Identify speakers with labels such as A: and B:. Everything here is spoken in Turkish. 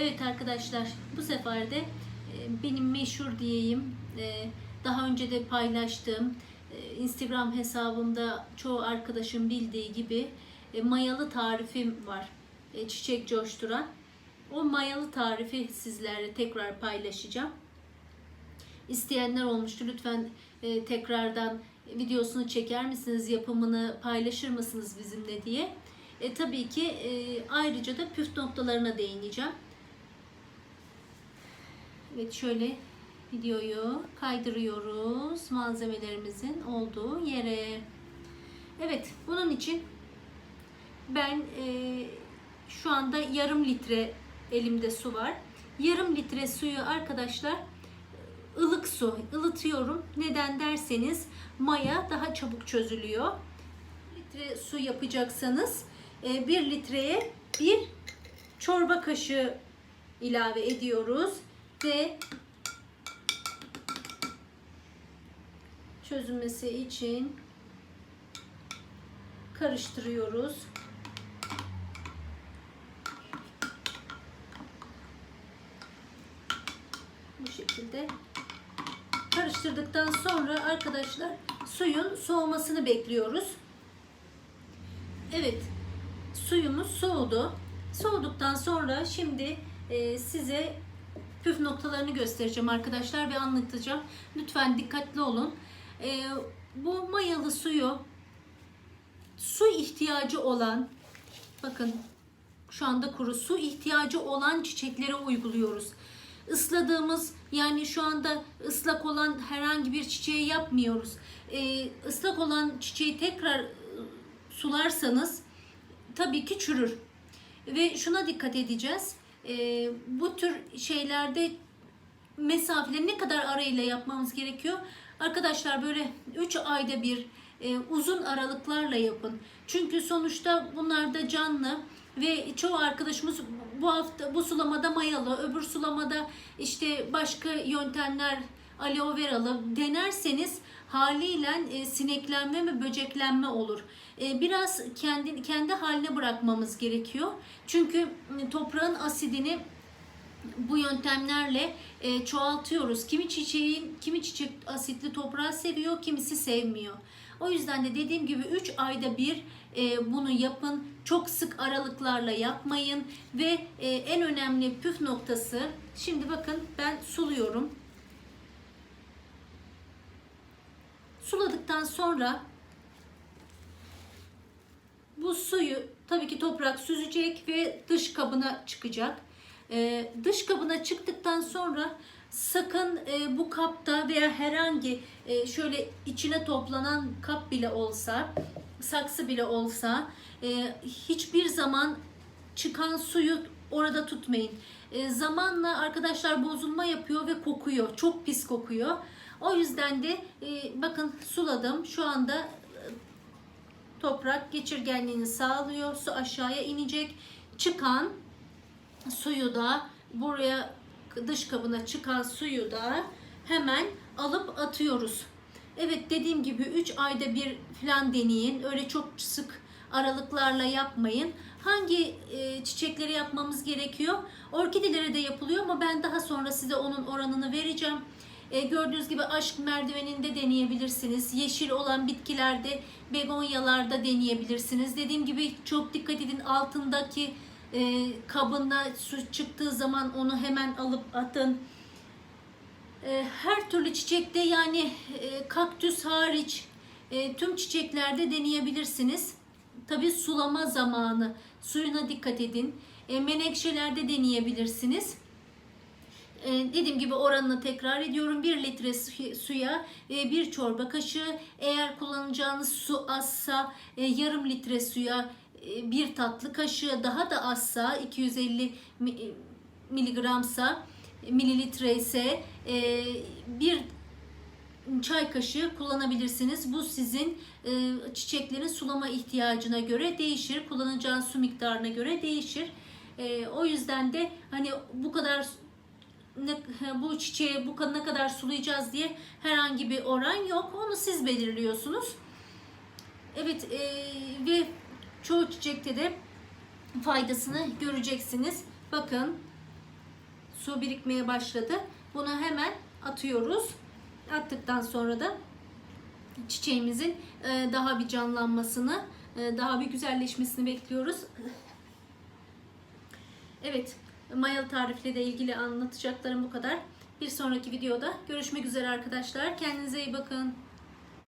A: Evet arkadaşlar bu sefer de e, benim meşhur diyeyim e, daha önce de paylaştığım e, Instagram hesabımda çoğu arkadaşım bildiği gibi mayalı tarifim var. Çiçek coşturan. O mayalı tarifi sizlerle tekrar paylaşacağım. İsteyenler olmuştu. Lütfen tekrardan videosunu çeker misiniz, yapımını paylaşır mısınız bizimle diye. E, tabii ki e, ayrıca da püf noktalarına değineceğim. Evet şöyle videoyu kaydırıyoruz malzemelerimizin olduğu yere. Evet bunun için ben e, şu anda yarım litre elimde su var. Yarım litre suyu arkadaşlar ılık su ılıtıyorum. Neden derseniz maya daha çabuk çözülüyor. Litre su yapacaksanız e, bir litreye bir çorba kaşığı ilave ediyoruz ve çözülmesi için karıştırıyoruz. Bu şekilde karıştırdıktan sonra arkadaşlar suyun soğumasını bekliyoruz. Evet suyumuz soğudu. Soğuduktan sonra şimdi e, size püf noktalarını göstereceğim arkadaşlar ve anlatacağım. Lütfen dikkatli olun. E, bu mayalı suyu su ihtiyacı olan bakın şu anda kuru su ihtiyacı olan çiçeklere uyguluyoruz. Isladığımız yani şu anda ıslak olan herhangi bir çiçeği yapmıyoruz. E, ıslak olan çiçeği tekrar e, sularsanız tabii ki çürür. Ve şuna dikkat edeceğiz. E, bu tür şeylerde mesafeleri ne kadar arayla yapmamız gerekiyor? Arkadaşlar böyle 3 ayda bir e, uzun aralıklarla yapın. Çünkü sonuçta bunlar da canlı ve çoğu arkadaşımız bu hafta bu sulamada mayalı, öbür sulamada işte başka yöntemler aloe veralı denerseniz haliyle e, sineklenme ve böceklenme olur. E, biraz kendi kendi haline bırakmamız gerekiyor. Çünkü toprağın asidini bu yöntemlerle e, çoğaltıyoruz. Kimi çiçeğin, kimi çiçek asitli toprağı seviyor, kimisi sevmiyor. O yüzden de dediğim gibi 3 ayda bir bunu yapın. Çok sık aralıklarla yapmayın ve en önemli püf noktası şimdi bakın ben suluyorum. Suladıktan sonra bu suyu tabii ki toprak süzecek ve dış kabına çıkacak. Ee, dış kabına çıktıktan sonra sakın e, bu kapta veya herhangi e, şöyle içine toplanan kap bile olsa, saksı bile olsa e, hiçbir zaman çıkan suyu orada tutmayın. E, zamanla arkadaşlar bozulma yapıyor ve kokuyor. Çok pis kokuyor. O yüzden de e, bakın suladım. Şu anda e, toprak geçirgenliğini sağlıyor. Su aşağıya inecek. Çıkan suyu da buraya dış kabına çıkan suyu da hemen alıp atıyoruz. Evet dediğim gibi 3 ayda bir falan deneyin. Öyle çok sık aralıklarla yapmayın. Hangi e, çiçekleri yapmamız gerekiyor? Orkidelere de yapılıyor ama ben daha sonra size onun oranını vereceğim. E, gördüğünüz gibi aşk merdiveninde deneyebilirsiniz. Yeşil olan bitkilerde, begonyalarda deneyebilirsiniz. Dediğim gibi çok dikkat edin altındaki e, kabında su çıktığı zaman onu hemen alıp atın. E, her türlü çiçekte yani e, kaktüs hariç e, tüm çiçeklerde deneyebilirsiniz. Tabi sulama zamanı suyuna dikkat edin. E, menekşelerde deneyebilirsiniz. E, dediğim gibi oranını tekrar ediyorum. 1 litre su- suya e, bir çorba kaşığı eğer kullanacağınız su azsa e, yarım litre suya e, bir tatlı kaşığı daha da azsa 250 mi- e, miligramsa e, mililitre ise bir çay kaşığı kullanabilirsiniz. Bu sizin çiçeklerin sulama ihtiyacına göre değişir. Kullanacağınız su miktarına göre değişir. O yüzden de hani bu kadar ne, bu çiçeği bu ne kadar sulayacağız diye herhangi bir oran yok. Onu siz belirliyorsunuz. Evet e, ve çoğu çiçekte de faydasını göreceksiniz. Bakın su birikmeye başladı. Bunu hemen atıyoruz. Attıktan sonra da çiçeğimizin e, daha bir canlanmasını, e, daha bir güzelleşmesini bekliyoruz. Evet, mayalı tarifle de ilgili anlatacaklarım bu kadar. Bir sonraki videoda görüşmek üzere arkadaşlar. Kendinize iyi bakın.